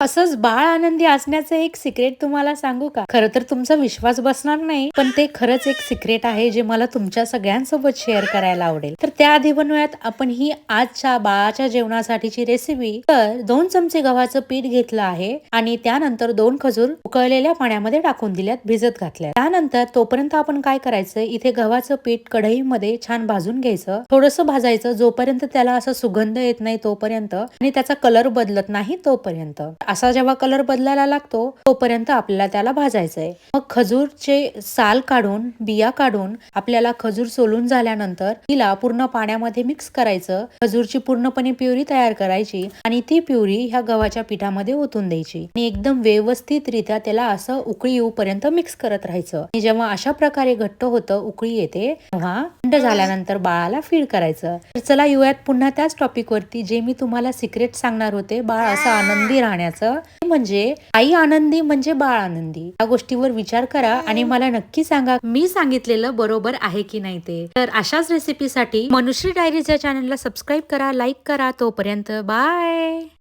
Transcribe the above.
असंच बाळ आनंदी असण्याचं एक सिक्रेट तुम्हाला सांगू का? खरं तर तुमचा विश्वास बसणार नाही पण ते खरंच एक सिक्रेट आहे जे मला तुमच्या सगळ्यांसोबत शेअर करायला आवडेल. तर त्याआधी बनवूयात आपण ही आजच्या बाळाच्या जेवणासाठीची रेसिपी तर दोन चमचे गव्हाचं पीठ घेतलं आहे आणि त्यानंतर दोन खजूर उकळलेल्या पाण्यामध्ये टाकून दिल्यात भिजत घातल्या त्यानंतर तोपर्यंत आपण काय करायचं? इथे गव्हाचं पीठ कढईमध्ये छान भाजून घ्यायचं. थोडंसं भाजायचं जोपर्यंत त्याला असं सुगंध येत नाही तोपर्यंत आणि त्याचा कलर बदलत नाही तोपर्यंत. असा जेव्हा कलर बदलायला लागतो तोपर्यंत आपल्याला त्याला भाजायचंय. मग खजूरचे साल काढून बिया काढून आपल्याला खजूर सोलून झाल्यानंतर तिला पूर्ण पाण्यामध्ये मिक्स करायचं. खजूरची पूर्णपणे प्युरी तयार करायची आणि ती प्युरी ह्या गव्हाच्या पिठामध्ये ओतून द्यायची. आणि एकदम व्यवस्थितरित्या त्याला असं उकळी येऊपर्यंत मिक्स करत राहायचं. आणि जेव्हा अशा प्रकारे घट्ट होतं उकळी येते तेव्हा थंड झाल्यानंतर बाळाला फीड करायचं. तर चला येऊयात पुन्हा त्याच टॉपिक वरती. जे मी तुम्हाला सिक्रेट सांगणार होते बाळ असं आनंदी राहण्याचं. ते म्हणजे आई आनंदी म्हणजे बाळ आनंदी. या गोष्टीवर विचार करा आणि मला नक्की सांगा मी सांगितलेलं बरोबर आहे की नाही ते? तर अशाच रेसिपीसाठी मनुश्री डायरीज या चॅनलला सबस्क्राईब करा लाईक करा. तोपर्यंत बाय